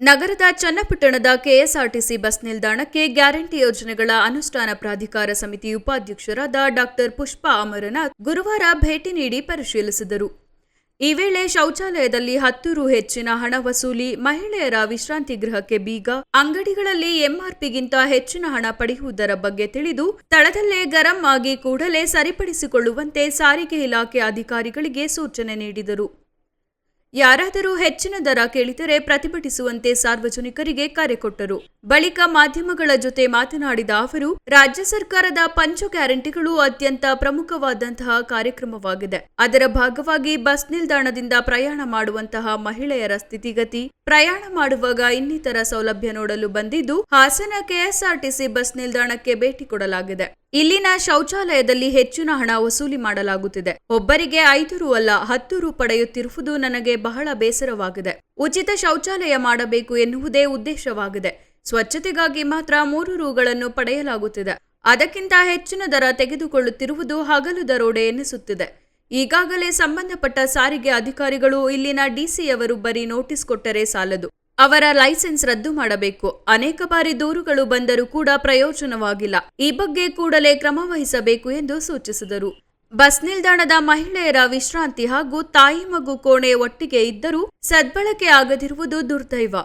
ನಗರದ ಚನ್ನಪಟ್ಟಣದ KSRTC bus ನಿಲ್ದಾಣಕ್ಕೆ ಗ್ಯಾರಂಟಿ ಯೋಜನೆಗಳ ಅನುಷ್ಠಾನ ಪ್ರಾಧಿಕಾರ ಸಮಿತಿ ಉಪಾಧ್ಯಕ್ಷರಾದ ಡಾಕ್ಟರ್ ಪುಷ್ಪಾ ಅಮರನಾಥ್ ಗುರುವಾರ ಭೇಟಿ ನೀಡಿ ಪರಿಶೀಲಿಸಿದರು. ಈ ವೇಳೆ ಶೌಚಾಲಯದಲ್ಲಿ ಹತ್ತು ರು ಹೆಚ್ಚಿನ ಹಣ ವಸೂಲಿ, ಮಹಿಳೆಯರ ವಿಶ್ರಾಂತಿ ಗೃಹಕ್ಕೆ ಬೀಗ, ಅಂಗಡಿಗಳಲ್ಲಿ ಎಂಆರ್ಪಿಗಿಂತ ಹೆಚ್ಚಿನ ಹಣ ಪಡೆಯುವುದರ ಬಗ್ಗೆ ತಿಳಿದು ಸ್ಥಳದಲ್ಲೇ ಗರಂ ಆಗಿ ಕೂಡಲೇ ಸರಿಪಡಿಸಿಕೊಳ್ಳುವಂತೆ ಸಾರಿಗೆ ಇಲಾಖೆ ಅಧಿಕಾರಿಗಳಿಗೆ ಸೂಚನೆ ನೀಡಿದರು. ಯಾರಾದರೂ ಹೆಚ್ಚಿನ ದರ ಕೇಳಿದರೆ ಪ್ರತಿಭಟಿಸುವಂತೆ ಸಾರ್ವಜನಿಕರಿಗೆ ಕರೆ ಕೊಟ್ಟರು. ಬಳಿಕ ಮಾಧ್ಯಮಗಳ ಜೊತೆ ಮಾತನಾಡಿದ ಅವರು, ರಾಜ್ಯ ಸರ್ಕಾರದ ಪಂಚ ಗ್ಯಾರಂಟಿಗಳು ಅತ್ಯಂತ ಪ್ರಮುಖವಾದಂತಹ ಕಾರ್ಯಕ್ರಮವಾಗಿದೆ. ಅದರ ಭಾಗವಾಗಿ ಬಸ್ ನಿಲ್ದಾಣದಿಂದ ಪ್ರಯಾಣ ಮಾಡುವಂತಹ ಮಹಿಳೆಯರ ಸ್ಥಿತಿಗತಿ, ಪ್ರಯಾಣ ಮಾಡುವಾಗ ಇನ್ನಿತರ ಸೌಲಭ್ಯ ನೋಡಲು ಬಂದಿದ್ದು, ಹಾಸನ ಕೆಎಸ್ಆರ್ಟಿಸಿ ಬಸ್ ನಿಲ್ದಾಣಕ್ಕೆ ಭೇಟಿ ಕೊಡಲಾಗಿದೆ. ಇಲ್ಲಿನ ಶೌಚಾಲಯದಲ್ಲಿ ಹೆಚ್ಚಿನ ಹಣ ವಸೂಲಿ ಮಾಡಲಾಗುತ್ತಿದೆ. ಒಬ್ಬರಿಗೆ ಐದು ರು ಅಲ್ಲ, ಹತ್ತು ರು ಪಡೆಯುತ್ತಿರುವುದು ನನಗೆ ಬಹಳ ಬೇಸರವಾಗಿದೆ. ಉಚಿತ ಶೌಚಾಲಯ ಮಾಡಬೇಕು ಎನ್ನುವುದೇ ಉದ್ದೇಶವಾಗಿದೆ. ಸ್ವಚ್ಛತೆಗಾಗಿ ಮಾತ್ರ ಮೂರು ರುಗಳನ್ನು ಪಡೆಯಲಾಗುತ್ತಿದೆ. ಅದಕ್ಕಿಂತ ಹೆಚ್ಚಿನ ದರ ತೆಗೆದುಕೊಳ್ಳುತ್ತಿರುವುದು ಹಗಲು ದರೋಡೆ ಎನಿಸುತ್ತಿದೆ. ಈಗಾಗಲೇ ಸಂಬಂಧಪಟ್ಟ ಸಾರಿಗೆ ಅಧಿಕಾರಿಗಳು ಇಲ್ಲಿನ ಡಿಸಿಯವರು ಬರೀ ನೋಟಿಸ್ ಕೊಟ್ಟರೆ ಸಾಲದು. ಅವರ ಲೈಸೆನ್ಸ್ ರದ್ದು ಮಾಡಬೇಕು. ಅನೇಕ ಬಾರಿ ದೂರುಗಳು ಬಂದರೂ ಕೂಡ ಪ್ರಯೋಜನವಾಗಿಲ್ಲ. ಈ ಬಗ್ಗೆ ಕೂಡಲೇ ಕ್ರಮ ವಹಿಸಬೇಕು ಎಂದು ಸೂಚಿಸಿದರು. ಬಸ್ ನಿಲ್ದಾಣದ ಮಹಿಳೆಯರ ವಿಶ್ರಾಂತಿ ಹಾಗೂ ತಾಯಿ ಮಗು ಕೋಣೆ ಒಟ್ಟಿಗೆ ಇದ್ದರೂ ಸದ್ಬಳಕೆ ಆಗದಿರುವುದು ದುರ್ದೈವ.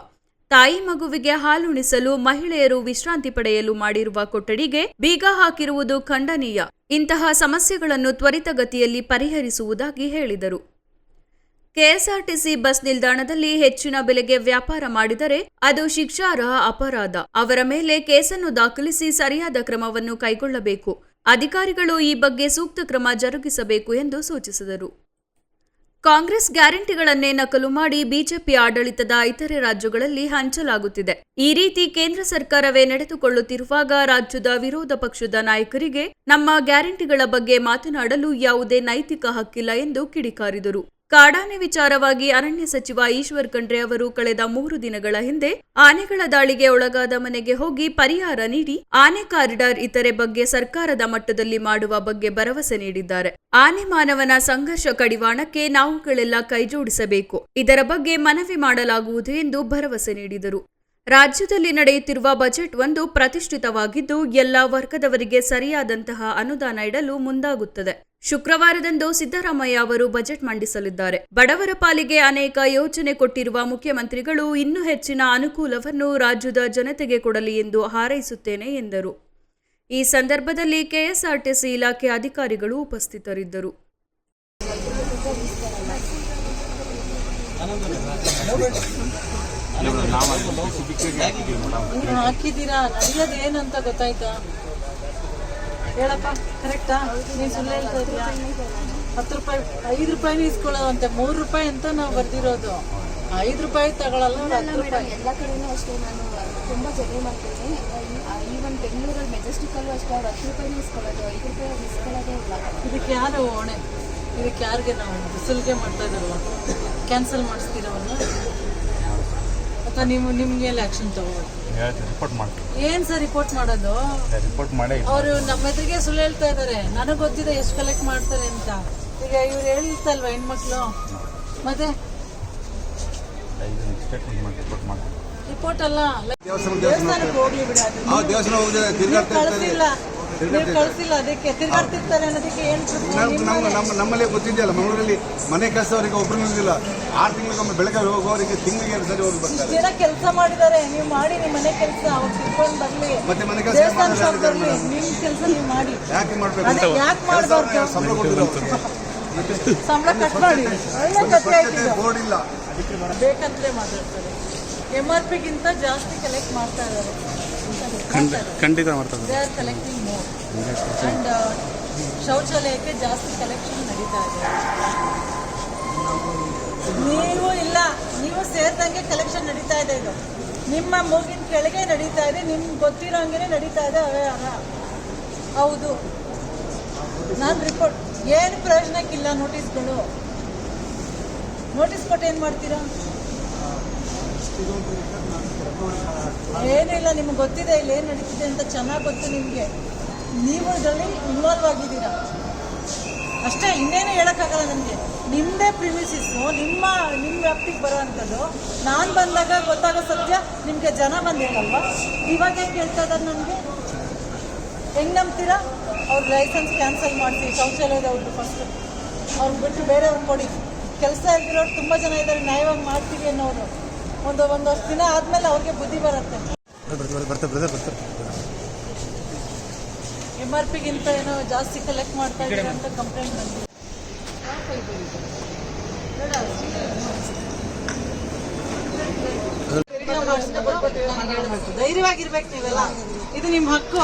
ತಾಯಿ ಮಗುವಿಗೆ ಹಾಲುಣಿಸಲು ಮಹಿಳೆಯರು ವಿಶ್ರಾಂತಿ ಪಡೆಯಲು ಮಾಡಿರುವ ಕೊಠಡಿಗೆ ಬೀಗ ಹಾಕಿರುವುದು ಖಂಡನೀಯ. ಇಂತಹ ಸಮಸ್ಯೆಗಳನ್ನು ತ್ವರಿತಗತಿಯಲ್ಲಿ ಪರಿಹರಿಸುವುದಾಗಿ ಹೇಳಿದರು. ಕೆಎಸ್ಆರ್ಟಿಸಿ ಬಸ್ ನಿಲ್ದಾಣದಲ್ಲಿ ಹೆಚ್ಚಿನ ಬೆಲೆಗೆ ವ್ಯಾಪಾರ ಮಾಡಿದರೆ ಅದು ಶಿಕ್ಷಾರ್ಹ ಅಪರಾಧ. ಅವರ ಮೇಲೆ ಕೇಸನ್ನು ದಾಖಲಿಸಿ ಸರಿಯಾದ ಕ್ರಮವನ್ನು ಕೈಗೊಳ್ಳಬೇಕು. ಅಧಿಕಾರಿಗಳು ಈ ಬಗ್ಗೆ ಸೂಕ್ತ ಕ್ರಮ ಜರುಗಿಸಬೇಕು ಎಂದು ಸೂಚಿಸಿದರು. ಕಾಂಗ್ರೆಸ್ ಗ್ಯಾರಂಟಿಗಳನ್ನೇ ನಕಲು ಮಾಡಿ ಬಿಜೆಪಿ ಆಡಳಿತದ ಇತರೆ ರಾಜ್ಯಗಳಲ್ಲಿ ಹಂಚಲಾಗುತ್ತಿದೆ. ಈ ರೀತಿ ಕೇಂದ್ರ ಸರ್ಕಾರವೇ ನಡೆದುಕೊಳ್ಳುತ್ತಿರುವಾಗ ರಾಜ್ಯದ ವಿರೋಧ ಪಕ್ಷದ ನಾಯಕರಿಗೆ ನಮ್ಮ ಗ್ಯಾರಂಟಿಗಳ ಬಗ್ಗೆ ಮಾತನಾಡಲು ಯಾವುದೇ ನೈತಿಕ ಹಕ್ಕಿಲ್ಲ ಎಂದು ಕಿಡಿಕಾರಿದರು. ಕಾಡಾನೆ ವಿಚಾರವಾಗಿ ಅರಣ್ಯ ಸಚಿವ ಈಶ್ವರ್ ಖಂಡ್ರೆ ಅವರು ಕಳೆದ ಮೂರು ದಿನಗಳ ಹಿಂದೆ ಆನೆಗಳ ದಾಳಿಗೆ ಒಳಗಾದ ಮನೆಗೆ ಹೋಗಿ ಪರಿಹಾರ ನೀಡಿ ಆನೆ ಕಾರಿಡಾರ್ ಇತರೆ ಬಗ್ಗೆ ಸರ್ಕಾರದ ಮಟ್ಟದಲ್ಲಿ ಮಾಡುವ ಬಗ್ಗೆ ಭರವಸೆ ನೀಡಿದ್ದಾರೆ. ಆನೆ ಮಾನವನ ಸಂಘರ್ಷ ಕಡಿವಾಣಕ್ಕೆ ನಾವುಗಳೆಲ್ಲ ಕೈಜೋಡಿಸಬೇಕು ಇದರ ಬಗ್ಗೆ ಮನವಿ ಮಾಡಲಾಗುವುದು ಎಂದು ಭರವಸೆ ನೀಡಿದರು. ರಾಜ್ಯದಲ್ಲಿ ನಡೆಯುತ್ತಿರುವ ಬಜೆಟ್ ಒಂದು ಪ್ರತಿಷ್ಠಿತವಾಗಿದ್ದು, ಎಲ್ಲ ವರ್ಗದವರಿಗೆ ಸರಿಯಾದಂತಹ ಅನುದಾನ ಇಡಲು ಮುಂದಾಗುತ್ತದೆ. ಶುಕ್ರವಾರದಂದು ಸಿದ್ದರಾಮಯ್ಯ ಅವರು ಬಜೆಟ್ ಮಂಡಿಸಲಿದ್ದಾರೆ. ಬಡವರ ಪಾಲಿಗೆ ಅನೇಕ ಯೋಜನೆ ಕೊಟ್ಟಿರುವ ಮುಖ್ಯಮಂತ್ರಿಗಳು ಇನ್ನೂ ಹೆಚ್ಚಿನ ಅನುಕೂಲವನ್ನು ರಾಜ್ಯದ ಜನತೆಗೆ ಕೊಡಲಿ ಎಂದು ಹಾರೈಸುತ್ತೇನೆ ಎಂದರು. ಈ ಸಂದರ್ಭದಲ್ಲಿ ಕೆಎಸ್ಆರ್ಟಿಸಿ ಇಲಾಖೆ ಅಧಿಕಾರಿಗಳು ಉಪಸ್ಥಿತರಿದ್ದರು. ಹಾಕಿದ್ದೀರಾ? ಏನಂತ ಗೊತ್ತಾಯ್ತಾ? ಹೇಳಪ್ಪ ಕರೆಕ್ಟಾ? ನೀನು ಸುಳ್ಳು ಹೇಳ್ತಾ ಇದೀಯಾ? ಹತ್ತು ರೂಪಾಯಿ ಐದು ರೂಪಾಯಿನೂ ಇಸ್ಕೊಳ್ಳೋದಂತೆ ಮೂರು ರೂಪಾಯಿ ಅಂತ ನಾವು ಬರ್ದಿರೋದು. ಐದು ರೂಪಾಯಿ ತಗೊಳಲ್ಲ ಹತ್ತು ರೂಪಾಯಿ. ಎಲ್ಲ ಕಡೆನೂ ಅಷ್ಟೇ. ನಾನು ತುಂಬ ಜಗಳ ಮಾಡ್ತೀನಿ. ಈವನ್ ಬೆಂಗಳೂರಲ್ಲಿ ಮೆಜೆಸ್ಟಿಕಲ್ಲೂ ಅಷ್ಟೇ. ಅವ್ರು ಹತ್ತು ರೂಪಾಯಿನೂ ಇಸ್ಕೊಳ್ಳೋದು ಐದು ರೂಪಾಯಿ ಇಸ್ಕೊಳ್ಳೋದೇ ಇಲ್ಲ. ಇದಕ್ಕೆ ಯಾರು ಹೊಣೆ? ಇದಕ್ಕೆ ಯಾರಿಗೆ ನಾವು ಬಿಸಿಲಿಗೆ ಮಾಡ್ತಾ ಇದ್ದಾರಲ್ಲ ಕ್ಯಾನ್ಸಲ್ ಮಾಡಿಸ್ತೀರವನ್ನ ಅಥವಾ ನೀವು ನಿಮ್ಗೆ ಆ್ಯಕ್ಷನ್ ತಗೋಬೋದು ಹೇಳ್ತೀನಿ ರಿಪೋರ್ಟ್ ಮಾಡ್ತೀನಿ. ಏನ್ ಸರ್ ರಿಪೋರ್ಟ್ ಮಾಡೋದು? ರಿಪೋರ್ಟ್ ಮಾಡೇ ಇಲ್ಲ. ಅವರು ನಮ್ಮ ಎದುರಿಗೆ ಸುಳ್ಳು ಹೇಳ್ತಾ ಇದ್ದಾರೆ ನನಗೆ ಗೊತ್ತಿದೆ ಎಷ್ಟು ಕಲೆಕ್ಟ್ ಮಾಡ್ತಾರೆ ಅಂತ. ಈಗ ಇವ್ರು ಹೇಳ್ತಲ್ವ ಹೆಣ್ಮಕ್ಳು? ಮತ್ತೆ? ಸ್ಟೇಟ್ಮೆಂಟ್ ಮಾಡಿ ರಿಪೋರ್ಟ್ ಮಾಡ್ತೀನಿ ರಿಪೋರ್ಟ್ ಅಲ್ಲ. ದೇವಸ್ಥಾನಕ್ಕೆ ಹೋಗ್ಲಿ ಬಿಡಿ ದೇವಸ್ಥಾನ ತಿರ್ಗಾಡ್ತಾ ಇರ್ತಾರೆ. ಕಳ್ಸಿಲ್ಲ ಅದಕ್ಕೆ ತಿರ್ಗಾಡ್ತಿರ್ತಾರೆ ಅನ್ನೋದಕ್ಕೆ ಏನು ನಮ್ಮ ನಮ್ಮ ನಮ್ಮ ನಮ್ಮಲ್ಲೇ ಗೊತ್ತಿದೆಯಲ್ಲ ಮಂಗಳೂರಲ್ಲಿ ಮನೆ ಕೆಲಸವರಿಗೆ ಒಬ್ರು ನಿಲ್ಲಿಲ್ಲ ಆರು ತಿಂಗಳಿಗೊಮ್ಮೆ ಬೆಳಗ್ಗೆ ಹೋಗೋರಿಗೆ ತಿಂಗಳಿಗೆ ಎರಡು ಸರಿ ಹೋಗಿ ಬರ್ತಾರೆ. ಜನ ಕೆಲಸ ಮಾಡಿದ್ದಾರೆ ನೀವು ಮಾಡಿ ನಿಮ್ಮ ಮನೆ ಕೆಲಸ ಅವ್ರು ತಿಳ್ಕೊಂಡು ಬರಲಿ. ಮತ್ತೆ ಮನೆ ಕೆಲಸ ಶಾಪ್ ನಿಮ್ಮ ಕೆಲಸ ನೀವು ಮಾಡಿ. ಯಾಕೆ ಮಾಡ್ಬೇಕು? ಅದೇ ಯಾಕೆ ಮಾಡಬಾರ್ದು? ಸಂಬಳ ಕೊಡ್ತಿಲ್ಲ ಸಂಬಳ ಕಟ್ ಮಾಡಿ. ಒಳ್ಳೆ ಕಥೆ ಆಯ್ತು ಬೋರ್ಡ್ ಇಲ್ಲ. ಬೇಕಂತಲೇ ಮಾತಾಡ್ತಾರೆ. ಎಂ ಆರ್ ಪಿಗಿಂತ ಜಾಸ್ತಿ ಕಲೆಕ್ಟ್ ಮಾಡ್ತಾ ಇದ್ದಾರೆ. ಖಂಡಿತ ಮಾಡ್ತಾರೆ ಮೋರ್ ಆ್ಯಂಡ್ ಶೌಚಾಲಯಕ್ಕೆ ಜಾಸ್ತಿ ಕಲೆಕ್ಷನ್ ನಡೀತಾ ಇದೆ. ನೀವು ಇಲ್ಲ, ನೀವು ಸೇರಿದಂಗೆ ಕಲೆಕ್ಷನ್ ನಡೀತಾ ಇದೆ ಇದು. ನಿಮ್ಮ ಮೂಗಿನ ಕೆಳಗೆ ನಡೀತಾ ಇದೆ ನಿಮ್ಗೆ ಗೊತ್ತಿರೋ ಹಂಗೆ ನಡೀತಾ ಇದೆ ಅವ್ಯವಹಾರ ಹೌದು. ನಾನು ರಿಪೋರ್ಟ್ ಏನು ಪ್ರಯೋಜನಕ್ಕಿಲ್ಲ ನೋಟಿಸ್ಗಳು ನೋಟಿಸ್ ಕೊಟ್ಟು ಏನು ಮಾಡ್ತೀರಾ? ಏನಿಲ್ಲ, ನಿಮ್ಗೆ ಗೊತ್ತಿದೆ ಇಲ್ಲಿ ಏನು ನಡೀತಿದೆ ಅಂತ ಚೆನ್ನಾಗಿ ಗೊತ್ತು ನಿಮಗೆ. ನೀವು ಇದರಲ್ಲಿ ಇನ್ವಾಲ್ವ್ ಆಗಿದ್ದೀರಾ? ಅಷ್ಟೇ, ಇನ್ನೇನು ಹೇಳೋಕ್ಕಾಗಲ್ಲ ನನಗೆ ನಿಮ್ಮದೇ ಪ್ರಿಮಿಸಿಸ್ಸು ನಿಮ್ಮ ನಿಮ್ಮ ವ್ಯಾಪ್ತಿಗೆ ಬರುವಂಥದ್ದು ನಾನು ಬಂದಾಗ ಗೊತ್ತಾಗೋ ಸತ್ಯ, ನಿಮಗೆ ಜನ ಬಂದಿರಲ್ವಾ? ಇವಾಗ ಹೆಂಗೆ ಹೇಳ್ತಾ ಇದ್ದಾರೆ ನನಗೆ ಹೆಂಗೆ ನಂಬ್ತೀರಾ? ಅವ್ರ ಲೈಸೆನ್ಸ್ ಕ್ಯಾನ್ಸಲ್ ಮಾಡಿಸಿ ಶೌಚಾಲಯದವ್ರದ್ದು ಫಸ್ಟ್ ಅವ್ರಿಗೆ ಬಿಟ್ಟು ಬೇರೆಯವ್ರಿಗೆ ಕೊಡಿ. ಕೆಲಸ ಇಲ್ದಿರೋರು ತುಂಬ ಜನ ಇದ್ದಾರೆ ನ್ಯಾಯವಾಗಿ ಮಾಡ್ತೀವಿ ಅನ್ನೋರು. ಒಂದು ಒಂದಷ್ಟು ದಿನ ಆದಮೇಲೆ ಅವ್ರಿಗೆ ಬುದ್ಧಿ ಬರುತ್ತೆ. ಎಂ ಬ್ರದರ್ ಬರ್ತಾರೆ ಎಂ ಆರ್ ಪಿಗಿಂತ ಏನೋ ಜಾಸ್ತಿ ಕಲೆಕ್ಟ್ ಮಾಡ್ತಾ ಇದ್ದಾರೆ ಅಂತ ಕಂಪ್ಲೇಂಟ್ ಬಂದಿದೆ. ಧೈರ್ಯವಾಗಿರ್ಬೇಕು ನೀವೆಲ್ಲ. ಇದು ನಿಮ್ಮ ಹಕ್ಕು.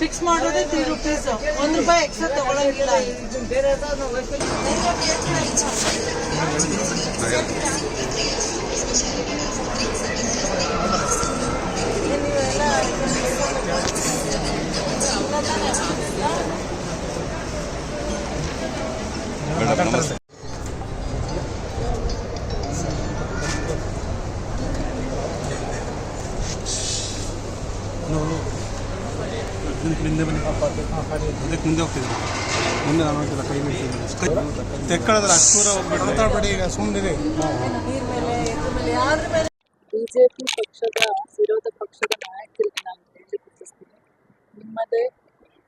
ಫಿಕ್ಸ್ ಮಾಡೋದೇ ತ್ರೀ ರುಪೀಸ್ ಒಂದ್ ರೂಪಾಯಿ ಎಕ್ಸ್ಟ್ರಾ ತಗೊಳಂಗಿಲ್ಲ. ಹಿಂದೆ ಬನ್ನಿ ಅದಕ್ಕೆ ಮುಂದೆ ಹೋಗ್ತಿದ್ರು ಮುಂದೆ ನಾನು ಹೋಗ್ತಿಲ್ಲ ಕೈ ಬಿಡ್ತಿದ್ದೀನಿ ತೆಕ್ಕಳದ್ರ ಅಷ್ಟೂರ ಹೋಗ್ಬಿಟ್ಟು ಈಗ ಸುಮ್ಮನೆ ನೀರ್ ಮೇಲೆ ಇದ್ರ ಮೇಲೆ ಯಾರ ಮೇಲೆ ಬಿಜೆಪಿ ಪಕ್ಷದ ವಿರೋಧ ಪಕ್ಷದ ನಾಯಕರಿಗೆ ನಾನು ಹೇಳಲಿಕ್ಕೆ ಇಚ್ಛಿಸ್ತೀನಿ. ನಿಮ್ಮದೇ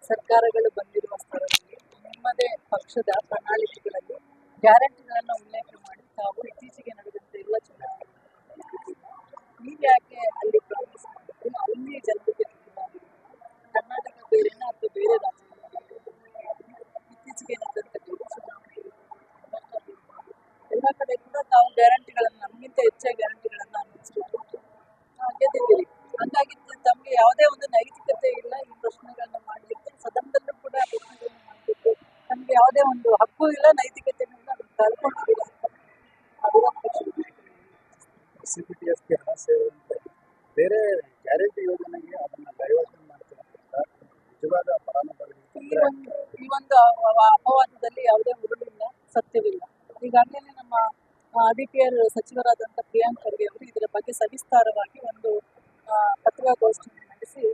ಸರ್ಕಾರಗಳು ಬಂದಿರುವ ಸ್ಥಳದಲ್ಲಿ, ನಿಮ್ಮದೇ ಪಕ್ಷದ ಪ್ರಣಾಳಿಕೆಗಳಲ್ಲಿ ಗ್ಯಾರಂಟಿಗಳನ್ನು ಉಲ್ಲೇಖ ಮಾಡಿ ತಾವು ಇತ್ತೀಚೆಗೆ ನಡೆದಂಥ ಎಲ್ಲ ಚುನಾವಣೆ ನೀವು ಯಾಕೆ ಅಲ್ಲಿ ಪ್ರಾಮಿಸ್ ಮಾಡಿದ್ರು ಅಲ್ಲಿ ಜನರಿಗೆ. ಕರ್ನಾಟಕ ಬೇರೆನಾ ಅಥವಾ ಬೇರೆ ರಾಜ್ಯಗಳು ಇತ್ತೀಚೆಗೆ ನಡೆದಂಥ ಬೇರೆ ಚುನಾವಣೆಗಳು ಎಲ್ಲ ಕಡೆ ಕೂಡ ತಾವು ಗ್ಯಾರಂಟಿಗಳನ್ನು ನಮಗಿಂತ ಹೆಚ್ಚಾಗಿ ಗ್ಯಾರಂಟಿಗಳನ್ನು ಅನ್ನಿಸ್ಬಿಟ್ಟು ಗೆದ್ದಿದ್ದೀರಿ ಹಂಗಾಗಿ ತಮಗೆ ಯಾವುದೇ ಒಂದು ನೈತಿಕತೆ ಇಲ್ಲ ಈ ಪ್ರಶ್ನೆಗಳನ್ನ ಮಾಡಲಿಕ್ಕೆ ಸದನದಲ್ಲೂ ಕೂಡ ಪ್ರಶ್ನೆಗಳನ್ನು ಮಾಡಲಿಕ್ಕೆ ನಮಗೆ ಯಾವುದೇ ಒಂದು ಹಕ್ಕು ಇಲ್ಲ ನೈತಿಕತೆಯನ್ನು ಅದನ್ನು ಕಳ್ಕೊಂಡಿದ್ದೀರ ಅಂತ ಆ ವಿರೋಧ ಪಕ್ಷದ ನಾಯಕರು ಸಿ ಪಿ ಟಿ ಎಸ್ಗೆ ನೈತಿಕತೆ ಸೇರುವಂತೆ ಬೇರೆ ಗ್ಯಾರಂಟಿ ಯೋಜನೆಗೆ ಅದನ್ನ ಡೈವರ್ಷನ್ ಮಾಡ್ತಿರೋದ್ರಿಂದ ನಿಜವಾದ ಫಲಾನುಭವಿಗಳಿಗೆ ಈ ಒಂದು ಈ ಒಂದು ಅಪವಾದದಲ್ಲಿ ಯಾವುದೇ ಹುರುಳಿಲ್ಲ ಸತ್ಯವಿಲ್ಲ. ಈಗಾಗಲೇ ನಮ್ಮ ಡಿ ಪಿ ಆರ್ ಸಚಿವರಾದಂಥ ಪ್ರಿಯಾಂಕ್ ಖರ್ಗೆ ಅವರು ಇದರ ಬಗ್ಗೆ ಸವಿಸ್ತಾರವಾಗಿ ಒಂದು ಆ, ಪತ್ರಿಕಾಗೋಷ್ಠಿಯನ್ನು ನಡೆಸಿ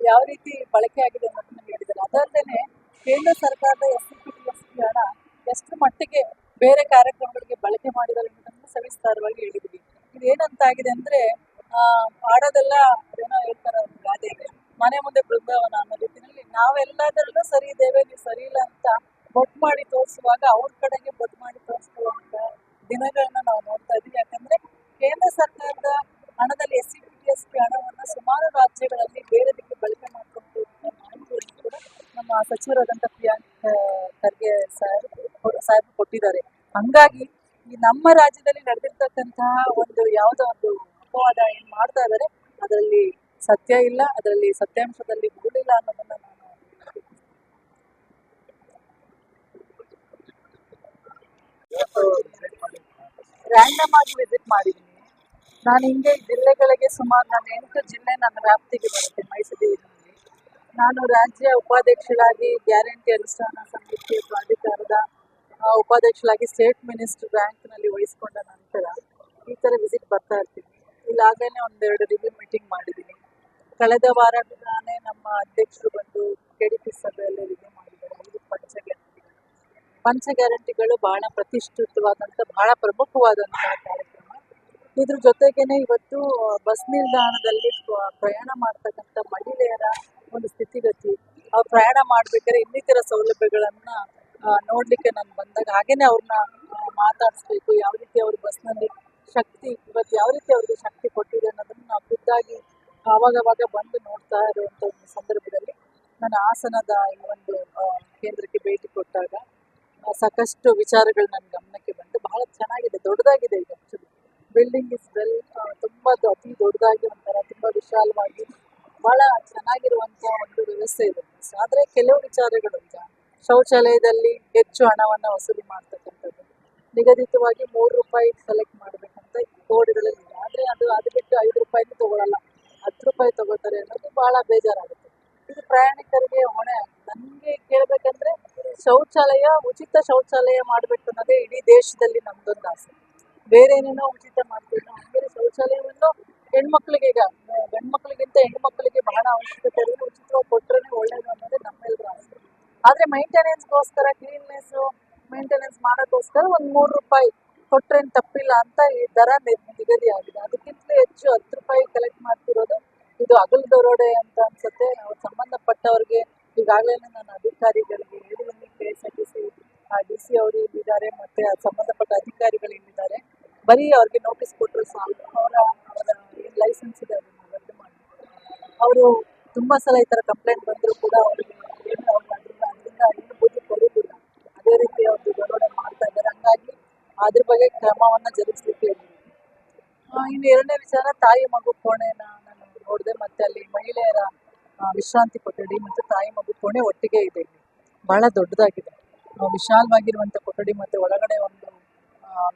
ಯಾವ ರೀತಿ ಬಳಕೆ ಆಗಿದೆ ಅನ್ನೋದನ್ನ ಹೇಳಿದ್ದಾರೆ. ಅದಲ್ಲದೆ ಕೇಂದ್ರ ಸರ್ಕಾರದ ಎಸ್ ಸಿ ಪಿ ಹಣ ಎಷ್ಟು ಮಟ್ಟಿಗೆ ಬೇರೆ ಕಾರ್ಯಕ್ರಮಗಳಿಗೆ ಬಳಕೆ ಮಾಡಿದ್ದಾರೆ ಅನ್ನೋದನ್ನು ಸವಿಸ್ತಾರವಾಗಿ ಹೇಳಿದ್ವಿ ಇದು ಏನಂತಾಗಿದೆ ಅಂದ್ರೆ ಆ, ಆಡೋದೆಲ್ಲ ಏನೋ ಹೇಳ್ತಾರೆ ಗಾದೆ ಇದೆ. ಮನೆ ಮುಂದೆ ಬೃಂದಾವನ ಅನ್ನೋ ರೀತಿಯಲ್ಲಿ ನಾವೆಲ್ಲದರಲ್ಲೂ ಸರಿ ಇದ್ದೇವೆ ನೀವು ಸರಿ ಇಲ್ಲ ಅಂತ ಬೊಟ್ ಮಾಡಿ ತೋರಿಸುವಾಗ ಅವ್ರ ಕಡೆಗೆ ಬೊಟ್ ಮಾಡಿ ತೋರಿಸ್ಕೊಳ್ಳುವಂತ ದಿನಗಳನ್ನ ನಾವು ನೋಡ್ತಾ ಇದ್ದೀವಿ. ಯಾಕಂದ್ರೆ ಕೇಂದ್ರ ಸರ್ಕಾರದ ಹಣದಲ್ಲಿ S C P S P ಹಣವನ್ನು ಸುಮಾರು ರಾಜ್ಯಗಳಲ್ಲಿ ಬೇರೆದಕ್ಕೆ ಬಳಕೆ ಮಾಡಿಕೊಂಡು ಕೂಡ ನಮ್ಮ ಸಚಿವರಾದಂಥ ಪ್ರಿಯಾಂಕ್ ಖರ್ಗೆ ಸಾಹೇಬ್ ಸಾಹೇಬ್ ಕೊಟ್ಟಿದ್ದಾರೆ. ಹಂಗಾಗಿ ಈ ನಮ್ಮ ರಾಜ್ಯದಲ್ಲಿ ನಡೆದಿರ್ತಕ್ಕಂತಹ ಒಂದು ಯಾವುದೋ ಒಂದು ಅಪವಾದ ಏನ್ ಮಾಡ್ತಾ ಇದ್ದಾರೆ ಅದರಲ್ಲಿ ಸತ್ಯ ಇಲ್ಲ, ಅದರಲ್ಲಿ ಸತ್ಯಾಂಶದಲ್ಲಿ ಹುರುಳಿಲ್ಲ ಅನ್ನೋದನ್ನ ನಾನು ರ್ಯಾಂಡಮ್ ಆಗಿ ವಿಸಿಟ್ ಮಾಡಿದ್ದೀನಿ. ನಾನು ಹಿಂಗೆ ಜಿಲ್ಲೆಗಳಿಗೆ ಸುಮಾರು ನಾನು ಎಂಟು ಜಿಲ್ಲೆ ನನ್ನ ವ್ಯಾಪ್ತಿಗೆ ಬರುತ್ತೆ ಮೈಸೂರಿನಲ್ಲಿ ನಾನು ರಾಜ್ಯ ಉಪಾಧ್ಯಕ್ಷರಾಗಿ ಗ್ಯಾರಂಟಿ ಅನುಷ್ಠಾನ ಸಮಿತಿ ಪ್ರಾಧಿಕಾರದ ಆ, ಉಪಾಧ್ಯಕ್ಷರಾಗಿ ಸ್ಟೇಟ್ ಮಿನಿಸ್ಟರ್ ರ್ಯಾಂಕ್ನಲ್ಲಿ ವಹಿಸ್ಕೊಂಡ ನಂತರ ಈ ಥರ ವಿಸಿಟ್ ಬರ್ತಾ ಇರ್ತೀನಿ ಇಲ್ಲಾಗಲೇ ಒಂದೆರಡು ರಿವ್ಯೂ ಮೀಟಿಂಗ್ ಮಾಡಿದ್ದೀನಿ ಕಳೆದ ವಾರ ನಮ್ಮ ಅಧ್ಯಕ್ಷರು ಬಂದು ಕೆ ಡಿ ಪಿ ಸಭೆಯಲ್ಲಿ ರಿವ್ಯೂ ಮಾಡಿದ್ದಾರೆ. ಪಂಚ ಗ್ಯಾರಂಟಿಗಳು ಪಂಚ ಗ್ಯಾರಂಟಿಗಳು ಬಹಳ ಪ್ರತಿಷ್ಠಿತವಾದಂಥ ಬಹಳ ಪ್ರಮುಖವಾದಂತಹ ಕಾರ್ಯಕ್ರಮ. ಇದ್ರ ಜೊತೆಗೇನೆ ಇವತ್ತು ಬಸ್ ನಿಲ್ದಾಣದಲ್ಲಿ ಪ್ರಯಾಣ ಮಾಡ್ತಕ್ಕಂಥ ಮಹಿಳೆಯರ ಒಂದು ಸ್ಥಿತಿಗತಿ. ಅವ್ರು ಪ್ರಯಾಣ ಮಾಡಬೇಕಾದ್ರೆ ಇನ್ನಿತರ ಸೌಲಭ್ಯಗಳನ್ನು ನೋಡ್ಲಿಕ್ಕೆ ನಾನು ಬಂದಾಗ ಹಾಗೇನೆ ಅವ್ರನ್ನ ಮಾತಾಡಿಸ್ಬೇಕು, ಯಾವ ರೀತಿ ಅವ್ರ ಬಸ್ನಲ್ಲಿ ಶಕ್ತಿ, ಇವತ್ತು ಯಾವ ರೀತಿ ಅವ್ರಿಗೆ ಶಕ್ತಿ ಕೊಟ್ಟಿದೆ ಅನ್ನೋದನ್ನ ನಾವು ಖುದ್ದಾಗಿ ಆವಾಗವಾಗ ಬಂದು ನೋಡ್ತಾ ಇರುವಂತ ಒಂದು ಸಂದರ್ಭದಲ್ಲಿ ನಾನು ಹಾಸನದ ಈ ಒಂದು ಕೇಂದ್ರಕ್ಕೆ ಭೇಟಿ ಕೊಟ್ಟಾಗ ಸಾಕಷ್ಟು ವಿಚಾರಗಳು ನನ್ನ ಗಮನಕ್ಕೆ ಬಂದು ಬಹಳ ಚೆನ್ನಾಗಿದೆ, ದೊಡ್ಡದಾಗಿದೆ ಇದು ಆಕ್ಚುಲಿ ಬಿಲ್ಡಿಂಗ್ ಇಸ್ ವೆಲ್ ತುಂಬ ಅತಿ ದೊಡ್ಡದಾಗಿ ಒಂಥರ, ತುಂಬ ವಿಶಾಲವಾಗಿ ಬಹಳ ಚೆನ್ನಾಗಿರುವಂತಹ ಒಂದು ವ್ಯವಸ್ಥೆ ಇದೆ. ಆದರೆ ಕೆಲವು ವಿಚಾರಗಳು ಈಗ ಶೌಚಾಲಯದಲ್ಲಿ ಹೆಚ್ಚು ಹಣವನ್ನು ವಸೂಲಿ ಮಾಡ್ತಕ್ಕಂಥದ್ದು. ನಿಗದಿತವಾಗಿ ಮೂರು ರೂಪಾಯಿ ಸೆಲೆಕ್ಟ್ ಮಾಡಬೇಕಂತ ಬೋರ್ಡ್ಗಳಲ್ಲಿ ಆದರೆ ಅದು ಅದು ಬಿಟ್ಟು ಐದು ರೂಪಾಯಿನೂ ತಗೊಳ್ಳಲ್ಲ ಹತ್ತು ರೂಪಾಯಿ ತಗೋತಾರೆ ಅನ್ನೋದು ಬಹಳ ಬೇಜಾರಾಗುತ್ತೆ. ಇದು ಪ್ರಯಾಣಿಕರಿಗೆ ಹೊಣೆ. ನನಗೆ ಕೇಳಬೇಕಂದ್ರೆ ಶೌಚಾಲಯ ಉಚಿತ ಶೌಚಾಲಯ ಮಾಡಬೇಕು ಅನ್ನೋದೇ ಇಡೀ ದೇಶದಲ್ಲಿ ನಮ್ದೊಂದು ಆಸೆ. ಬೇರೆ ಏನೇನೋ ಉಚಿತ ಮಾಡ್ತೀವಿ ಹಂಗಾರೆ ಶೌಚಾಲಯವನ್ನು ಹೆಣ್ಮಕ್ಳಿಗೆ ಈಗ, ಗಂಡ್ಮಕ್ಳಿಗಿಂತ ಹೆಣ್ಮಕ್ಳಿಗೆ ಬಹಳ ಅವಶ್ಯಕತೆ. ಇರೋದು ಉಚಿತವಾಗಿ ಕೊಟ್ಟರೆ ಒಳ್ಳೇದು ಅನ್ನೋದೇ ನಮ್ಮೆಲ್ಲರ ಆಸೆ. ಆದರೆ ಮೈಂಟೆನೆನ್ಸ್ಗೋಸ್ಕರ ಕ್ಲೀನ್ನೆಸ್ ಮೇಂಟೆನೆನ್ಸ್ ಮಾಡೋಕ್ಕೋಸ್ಕರ ಒಂದು ಮೂರು ರೂಪಾಯಿ ಕೊಟ್ರೇನು ತಪ್ಪಿಲ್ಲ ಅಂತ ಈ ದರ ನಿಗದಿ ಆಗಿದೆ. ಅದಕ್ಕಿಂತಲೇ ಹೆಚ್ಚು ಹತ್ತು ರೂಪಾಯಿ ಕಲೆಕ್ಟ್ ಮಾಡ್ತಿರೋದು ಇದು ಅಗಲ್ ದರೋಡೆ ಅಂತ ಅನ್ಸುತ್ತೆ. ಅವ್ರು ಸಂಬಂಧಪಟ್ಟವ್ರಿಗೆ ಈಗಾಗಲೇ ನಾನು ಅಧಿಕಾರಿಗಳಿಗೆ ಹೇಳಿದ್ದೀನಿ K S R T C D C ಅವರು ಇಲ್ಲಿದ್ದಾರೆ, ಮತ್ತೆ ಸಂಬಂಧಪಟ್ಟ ಅಧಿಕಾರಿಗಳು ಇಲ್ಲಿದ್ದಾರೆ. ಬರೀ ಅವ್ರಿಗೆ ನೋಟಿಸ್ ಕೊಟ್ಟರು ಸಾಕು. ಅವರ ಅವರ ಲೈಸೆನ್ಸ್ ಇದೆ, ಅದನ್ನು ರದ್ದು ಮಾಡಿ. ಅವರು ತುಂಬಾ ಸಲ ಈ ತರ ಕಂಪ್ಲೇಂಟ್ ಬಂದರೂ ಕೂಡ ಅವ್ರಿಗೆ ಏನು ಬುದ್ಧಿ ಕೊಡೋದಿಲ್ಲ ಅದೇ ರೀತಿಯ ಒಂದು ದರೋಡೆ ಮಾಡ್ತಾ ಇದ್ದಾರೆ. ಹಂಗಾಗಿ ಅದ್ರ ಬಗ್ಗೆ ಕ್ರಮವನ್ನು ಜರುಗಿಸ್ಲಿಕ್ಕೆ ಇನ್ನು ಎರಡನೇ ವಿಚಾರ ತಾಯಿ ಮಗು ಕೋಣೆನ ನಾನು ನೋಡಿದೆ. ಮತ್ತೆ ಅಲ್ಲಿ ಮಹಿಳೆಯರ ವಿಶ್ರಾಂತಿ ಕೊಠಡಿ ಮತ್ತು ತಾಯಿ ಮಗು ಕೋಣೆ ಒಟ್ಟಿಗೆ ಇದೆ ಬಹಳ ದೊಡ್ಡದಾಗಿದೆ. ಆ, ವಿಶಾಲವಾಗಿರುವಂಥ ಕೊಠಡಿ ಮತ್ತು ಒಳಗಡೆ ಒಂದು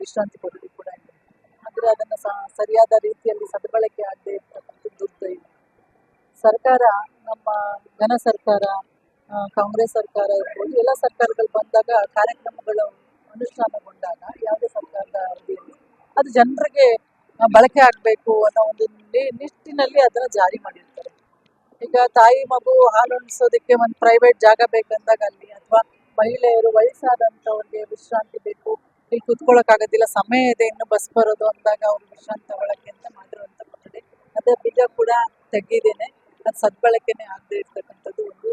ವಿಶ್ರಾಂತಿ ಕೊಠಡಿ ಕೂಡ ಇದೆ. ಆದರೆ ಅದನ್ನು ಸರಿಯಾದ ರೀತಿಯಲ್ಲಿ ಸದ್ಬಳಕೆ ಆಗದೆ ಇರ್ತಕ್ಕಂಥ ದುರ್ದೈವ. ಸರ್ಕಾರ ನಮ್ಮ ಘನ ಸರ್ಕಾರ ಕಾಂಗ್ರೆಸ್ ಸರ್ಕಾರ ಇರ್ಬೋದು, ಎಲ್ಲ ಸರ್ಕಾರಗಳು ಬಂದಾಗ ಕಾರ್ಯಕ್ರಮಗಳು ಅನುಷ್ಠಾನಗೊಂಡಾಗ ಯಾವುದೇ ಸರ್ಕಾರದ ಅದು ಜನರಿಗೆ ಬಳಕೆ ಆಗಬೇಕು ಅನ್ನೋ ಒಂದು ನಿಟ್ಟಿನಲ್ಲಿ ಅದನ್ನ ಜಾರಿ ಮಾಡಿರ್ತಾರೆ. ಈಗ ತಾಯಿ ಮಗು ಹಾಲು ಉಣಿಸೋದಕ್ಕೆ ಒಂದು ಪ್ರೈವೇಟ್ ಜಾಗ ಬೇಕಂದಾಗ ಅಲ್ಲಿ ಅಥವಾ ಮಹಿಳೆಯರು ವಯಸ್ಸಾದಂಥವ್ರಿಗೆ ವಿಶ್ರಾಂತಿ ಬೇಕು, ಇಲ್ಲಿ ಕುತ್ಕೊಳ್ಳೋಕ್ಕಾಗೋದಿಲ್ಲ ಸಮಯ ಇದೆ, ಇನ್ನು ಬಸ್ ಬರೋದು ಅಂದಾಗ ಅವ್ರು ವಿಶ್ರಾಂತಿ ತಗೊಳಕ್ಕೆ ಅಂತ ಮಾಡಿರುವಂಥ ಕೊಠಡಿ. ಅದೇ ಬೀಜ ಕೂಡ ತೆಗೆದೇನೆ ಅದು ಸದ್ಬಳಕೆನೆ ಆಗದೆ ಇರ್ತಕ್ಕಂಥದ್ದು ಒಂದು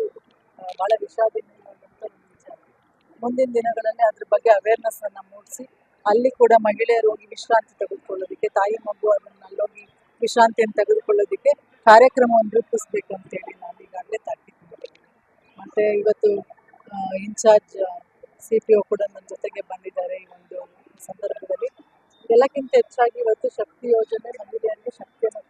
ಆ, ವಿಷಾದಿನ ಒಂದು ಮುಂದಿನ ದಿನಗಳಲ್ಲಿ ಅದ್ರ ಬಗ್ಗೆ ಅವೇರ್ನೆಸ್ ಅನ್ನ ಮೂಡಿಸಿ ಅಲ್ಲಿ ಕೂಡ ಮಹಿಳೆಯರು ಹೋಗಿ ವಿಶ್ರಾಂತಿ ತೆಗೆದುಕೊಳ್ಳೋದಕ್ಕೆ ತಾಯಿ ಮಗು ಅದನ್ನ ಅಲ್ಲೋಗಿ ವಿಶ್ರಾಂತಿಯನ್ನು ತೆಗೆದುಕೊಳ್ಳೋದಕ್ಕೆ ಕಾರ್ಯಕ್ರಮವನ್ನು ರೂಪಿಸ್ಬೇಕು ಅಂತೇಳಿ ನಾನು ಈಗಾಗಲೇ ತಾಕೀತು ಮಾಡಿದ್ದೀನಿ. ಮತ್ತೆ ಇವತ್ತು ಇನ್ಚಾರ್ಜ್ ಸಿ ಪಿ ಒ ಕೂಡ ನನ್ನ ಜೊತೆಗೆ ಬಂದಿದ್ದಾರೆ ಈ ಒಂದು ಸಂದರ್ಭದಲ್ಲಿ. ಎಲ್ಲಕ್ಕಿಂತ ಹೆಚ್ಚಾಗಿ ಇವತ್ತು ಶಕ್ತಿ ಯೋಜನೆ ಮಹಿಳೆಯರಿಗೆ ಶಕ್ತಿಯನ್ನು